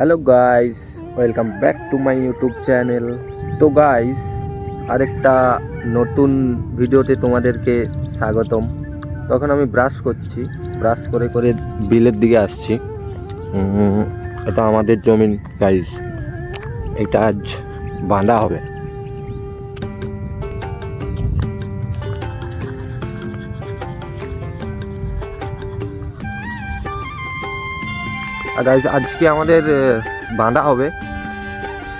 Hello guys welcome back to my YouTube channel তো guys আরেকটা নতুন ভিডিওতে তোমাদেরকে স্বাগতম। তখন আমি ব্রাশ করছি। ব্রাশ করে করে বিলের দিকে আসছি। এটা আমাদের জমিন গাইস এটা আজ বাঁধা হবে। আর আজ- আজকে আমাদের বাঁধা হবে।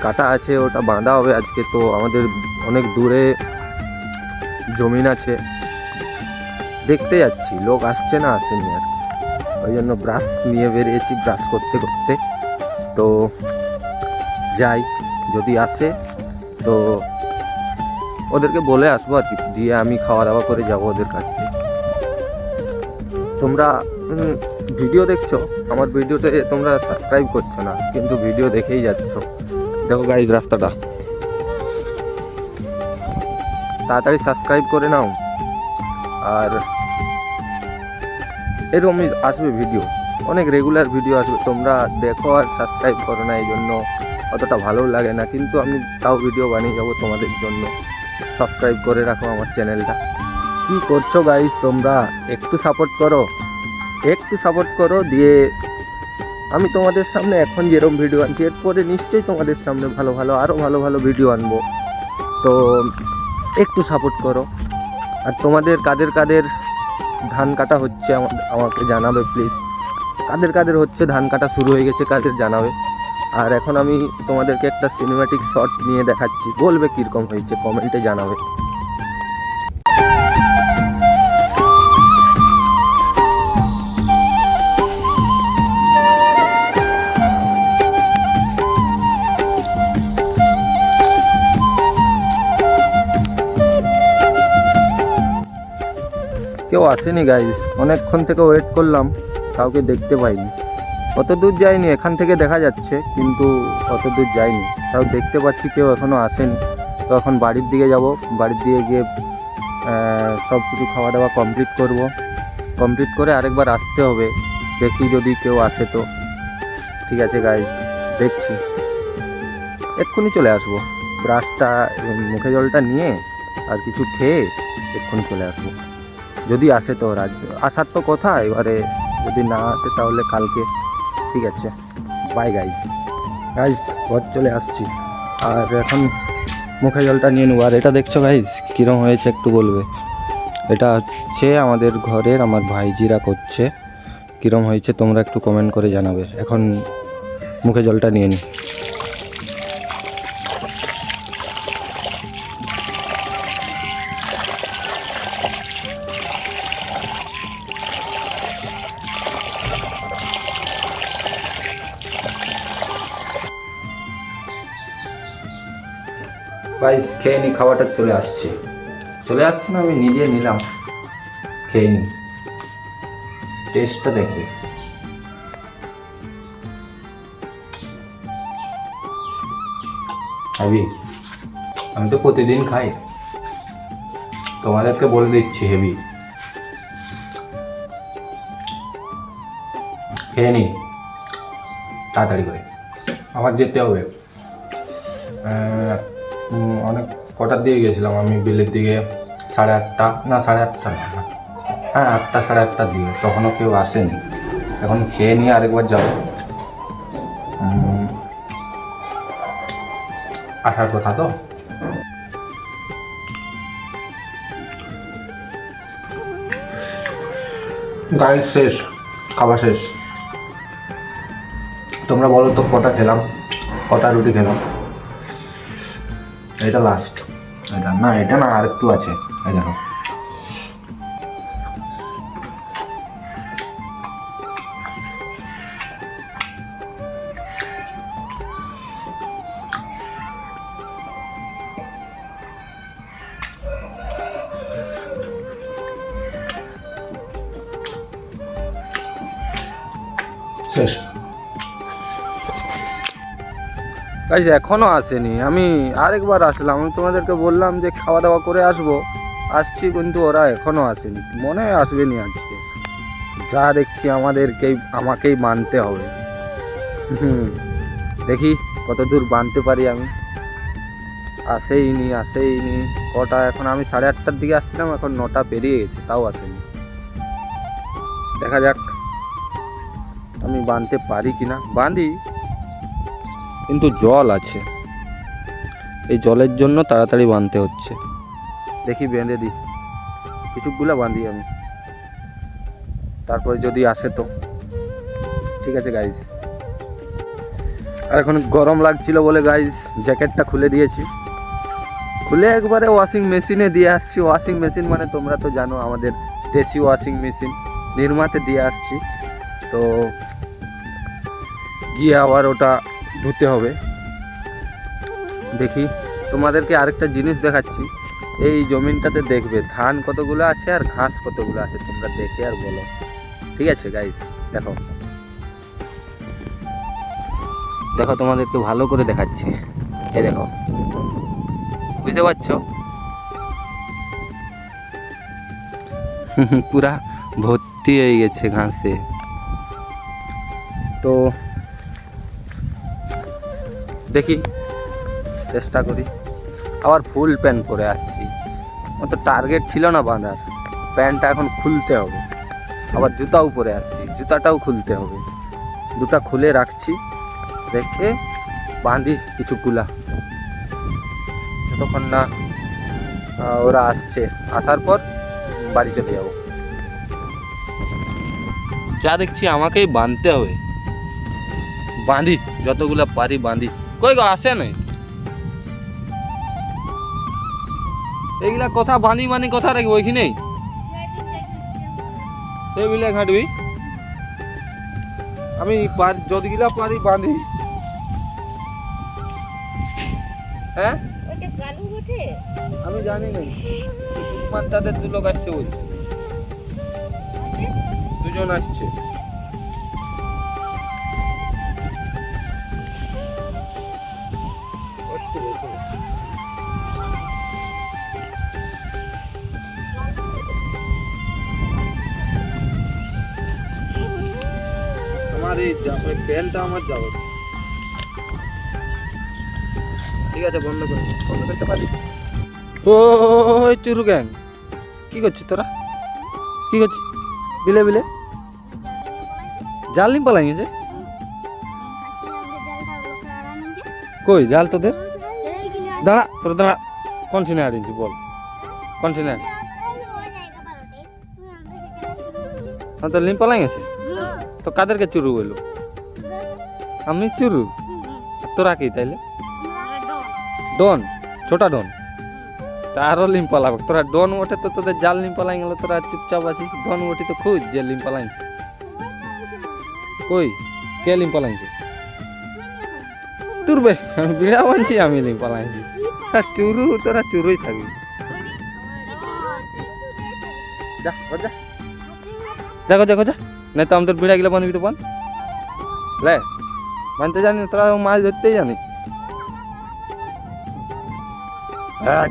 কাটা আছে, ওটা বাঁধা হবে আজকে, তো আমাদের অনেক দূরে জমিন আছে। দেখতে যাচ্ছি, লোক আসছে না আসেনি আর। ওই জন্য ব্রাশ নিয়ে বেরিয়েছি ব্রাশ করতে করতে। তো যাই, যদি আসে, তো ওদেরকে বলে আসব আর কি, দিয়ে আমি খাওয়া দাওয়া করে যাব ওদের কাছে। তোমরা ভিডিও দেখছ? আমার ভিডিওতে তোমরা সাবস্ক্রাইব করছ না, কিন্তু ভিডিও দেখেই যাচ্ছ। দেখো গাইজ রাস্তাটা। তাড়াতাড়ি সাবস্ক্রাইব করে নাও। আর এরকমই আসবে ভিডিও অনেক রেগুলার ভিডিও আসবে। তোমরা দেখো আর সাবস্ক্রাইব করো না এই জন্য অতটা ভালো লাগে না। কিন্তু আমি তাও ভিডিও বানিয়ে যাব তোমাদের জন্য। সাবস্ক্রাইব করে রাখো আমার চ্যানেলটা কি করছ গাইজ তোমরা? একটু সাপোর্ট করো। একটু সাপোর্ট করো, দিয়ে আমি তোমাদের সামনে এখন যেরকম ভিডিও আনছি, এরপরে নিশ্চয়ই তোমাদের সামনে ভালো ভালো আরও ভালো ভালো ভিডিও আনব। তো একটু সাপোর্ট করো। আর তোমাদের কাদের কাদের ধান কাটা হচ্ছে আমা- আমাকে জানাবে প্লিজ কাদের কাদের হচ্ছে ধান কাটা শুরু হয়ে গেছে, কাদের জানাবে। আর এখন আমি তোমাদেরকে একটা সিনেমাটিক শট নিয়ে দেখাচ্ছি। বলবে কীরকম হয়েছে কমেন্টে জানাবে। কেউ আসেনি গাইস অনেকক্ষণ থেকে ওয়েট করলাম, কাউকে দেখতে পাইনি। অত দূর যায়নি এখান থেকে দেখা যাচ্ছে, কিন্তু অত দূর যায়নি তাও দেখতে পাচ্ছি কেউ এখনও আসেনি। তো এখন বাড়ির দিকে যাব। বাড়ির দিকে গিয়ে সব কিছু খাওয়া দাওয়া কমপ্লিট করব। কমপ্লিট করে আরেকবার আসতে হবে। দেখি যদি কেউ আসে তো। ঠিক আছে গাইজ দেখছি। এক্ষুনি চলে আসব। ব্রাশটা মুখে জলটা নিয়ে আর কিছু খেয়ে এক্ষুনি চলে আসব। যদি আসে তো রাজ, আসার তো কথা, এবারে যদি না আসে তাহলে কালকে। ঠিক আছে বাই গাইজ গাইজ ঘর চলে আসছি। আর এখন মুখে জলটা নিয়ে নেব। আর এটা দেখছ গাইজ কীরকম হয়েছে একটু বলবে। এটা হচ্ছে আমাদের ঘরের, আমার ভাইজিরা করছে। কীরম হয়েছে তোমরা একটু কমেন্ট করে জানাবে। এখন মুখে জলটা নিয়ে নিই গাইস খেয়ে নি খাওয়াটা চলে আসছে। চলে আসছে না, আমি নিজে নিলাম। খেয়ে নি। টেস্টটা দেখবে হেভি আমি তো প্রতিদিন খাই। তোমাদেরকে বলে দিচ্ছি, হেভি। খেয়ে নি। তাড়াতাড়ি করে। আমার যেতে হবে। অনেক কটার দিকে গেছিলাম আমি বিলের দিকে, সাড়ে আটটা, না, সাড়ে আটটা হ্যাঁ আটটা, সাড়ে আটটার দিকে তখনও কেউ আসেনি। এখন খেয়ে নিয়ে আরেকবার যাব। আসার কথা তো? গাড়ি শেষ খাওয়া শেষ। তোমরা বলো তো, কটা খেলাম? কটা রুটি খেলাম? এটা লাস্ট এটা না এটা না আর একটু আছে। এই দেখো। শেষ। গাইজ এখনও আসেনি। আমি আরেকবার আসলাম। আমি তোমাদেরকে বললাম যে খাওয়া দাওয়া করে আসব। আসছি কিন্তু ওরা এখনও আসেনি। মনে হয় আসবে নি আজকে। যা দেখছি আমাদেরকেই, আমাকেই মানতে হবে। হুম। দেখি কত দূর বাঁধতে পারি আমি। আসেই নি আসেই নি। কটা এখন? আমি সাড়ে আটটার দিকে আসছিলাম, এখন নটা পেরিয়ে গেছে, তাও আসেনি। দেখা যাক। আমি বাঁধতে পারি কি না বাঁধি কিন্তু জল আছে। এই জলের জন্য তাড়াতাড়ি বাঁধতে হচ্ছে। দেখি বেঁধে দিই। কিছুগুলো বাঁধি আমি। তারপরে যদি আসে তো। ঠিক আছে গাইজ আর এখন গরম লাগছিল বলে গাইজ জ্যাকেটটা খুলে দিয়েছি। খুলে একবারে ওয়াশিং মেশিনে দিয়ে আসছি। ওয়াশিং মেশিন মানে তোমরা তো জানো, আমাদের দেশি ওয়াশিং মেশিন নির্মাতে দিয়ে আসছি। তো গিয়ে আবার ওটা ধুতে হবে। দেখি, তোমাদেরকে আরেকটা জিনিস দেখাচ্ছি। এই জমিনটাতে দেখবে, ধান কতগুলো আছে আর ঘাস কতগুলো আছে, তোমরা দেখে আর বলো। ঠিক আছে গাইজ দেখো। দেখো, তোমাদেরকে ভালো করে দেখাচ্ছি। এই দেখো। বুঝতে পারছ? পুরা ভর্তি হয়ে গেছে ঘাসে। তো দেখি, চেষ্টা করি। আবার ফুল প্যান্ট পরে আসছি। আমার তো টার্গেট ছিল না বাঁধার। প্যান্টটা এখন খুলতে হবে। আবার জুতাও পরে আসছি। জুতাটাও খুলতে হবে। দুটা খুলে রাখছি। রেখে বাঁধি কিছুগুলা। যতক্ষণ না ওরা আসছে, আসার পর বাড়ি চলে যাব। যা দেখছি আমাকেই বাঁধতে হবে। বাঁধি, যতগুলা পারি বাঁধি। কই গো আসে নাই? এইগুলা কথা বাঁধি বাঁধি কথা রাখব ওইখানেই সেগুলা ঘাটবি আমি যতগুলা পারি বাঁধি হ্যাঁ আমি জানি না তাদের দু লোক আসছে বলছে। দুজন আসছে। এই ওই প্যান্টটা আমার যাব। ঠিক আছে বন্ধ করে বন্ধ করতে পারিস ওই চুরু গ্যাং কি করছিস তোরা? কি করছিস? বিলে বিলে? জাল নিম পালাই গেছে কই জাল তোদের? দাঁড়া তোর দাঁড়া। কন্টিনিউ আড়িয়েছি বল। কন্টিনিউ হ্যাঁ তো লিম পালাই গেছে? তো কাদেরকে চুরু বলল আমি চুরু? তোরা কি তাইলে? ডন, ছোটা ডন। তারও লিম পালাবে। তোরা ডন ওঠে তো তোদের জাল লিম পালাই গেল, তোরা চুপচাপ আছিস। ডন ওঠে তো খুঁজ যে লিম পালাইছে। কই? কে লিম পালাইছে? তুরবে। আমি বিড়া বানছি আমি লিম পালাইছি। চুরু, তোরা চুরুই থাকবি। যা যা। দেখো দেখো যা। না তো আমাদের বিড়া গেলে বানবি তো বান লে বানতে জানি না, তোরা মাছ ধরতেই জানি। হ্যাঁ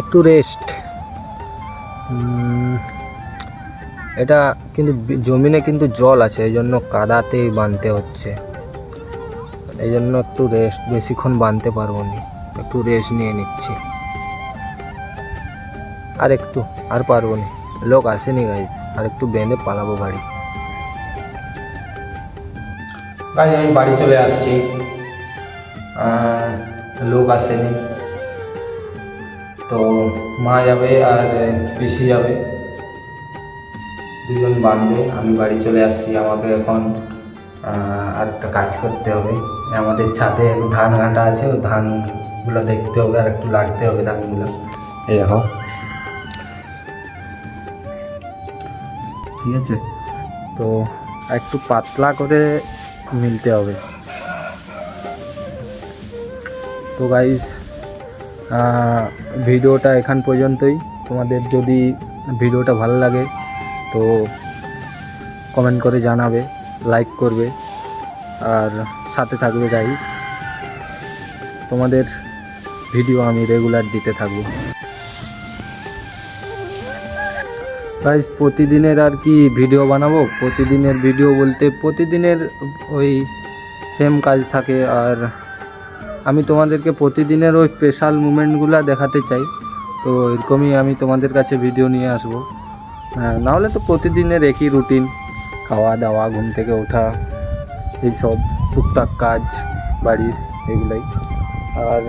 একটু রেস্ট এটা কিন্তু জমিনে কিন্তু জল আছে এই জন্য কাদাতেই বাঁধতে হচ্ছে। এই জন্য একটু রেস্ট বেশিক্ষণ বাঁধতে পারব না। একটু রেস্ট নিয়ে নিচ্ছি। আর একটু আর পারব না। লোক আসেনি গাইজ আর একটু বেঁধে পালাবো বাড়ি। ভাই আমি বাড়ি চলে আসছি। লোক আসেনি। তো মা যাবে আর পিসি যাবে। দুজন বাঁধবে। আমি বাড়ি চলে আসছি। আমাকে এখন আর একটা কাজ করতে হবে। আমাদের ছাদে ধান ঘাটা আছে। ওই ধানগুলো দেখতে হবে আর একটু লাগতে হবে ধানগুলো। এই দেখো। ঠিক আছে তো একটু পাতলা করে মিলতে হবে। তো গাইস ভিডিওটা এখান পর্যন্তই। তোমাদের যদি ভিডিওটা ভালো লাগে, তো কমেন্ট করে জানাবে লাইক করবে, আর সাথে থাকবে গাইস তোমাদের ভিডিও আমি রেগুলার দিতে থাকব। গাইজ প্রতিদিনের আর কি ভিডিও বানাবো? প্রতিদিনের ভিডিও বলতে প্রতিদিনের ওই সেম কাজ থাকে। আর আমি তোমাদেরকে প্রতিদিনের ওই স্পেশাল মুমেন্টগুলো দেখাতে চাই। তো এরকমই আমি তোমাদের কাছে ভিডিও নিয়ে আসব। হ্যাঁ নাহলে তো প্রতিদিনের একই রুটিন খাওয়া দাওয়া, ঘুম থেকে ওঠা, এইসব টুকটাক কাজ, বাড়ির এগুলাই। আর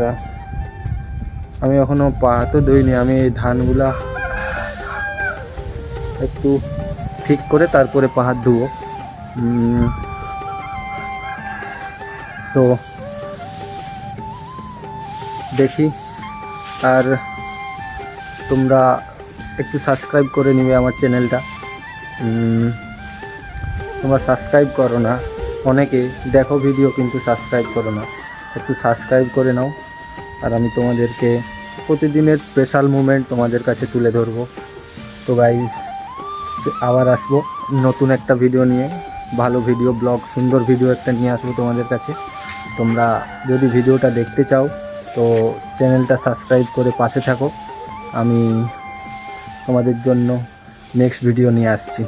আমি এখনও পা তো ধুইনি, আমি এই ধানগুলা একটু ঠিক করে তারপরে পাহাড় ধুবো। তো দেখি। আর তোমরা একটু সাবস্ক্রাইব করে নিবে আমার চ্যানেলটা তোমরা সাবস্ক্রাইব করো না। অনেকে দেখো ভিডিও কিন্তু সাবস্ক্রাইব করো না। একটু সাবস্ক্রাইব করে নাও। আর আমি তোমাদেরকে প্রতিদিনের স্পেশাল মুমেন্ট তোমাদের কাছে তুলে ধরবো। তো গাইজ আবার আসব নতুন একটা ভিডিও নিয়ে। ভালো ভিডিও ব্লগ সুন্দর ভিডিও একটা নিয়ে আসব তোমাদের কাছে। তোমরা যদি ভিডিওটা দেখতে চাও, তো চ্যানেলটা সাবস্ক্রাইব করে পাশে থাকো। আমি তোমাদের জন্য নেক্সট ভিডিও নিয়ে আসছি।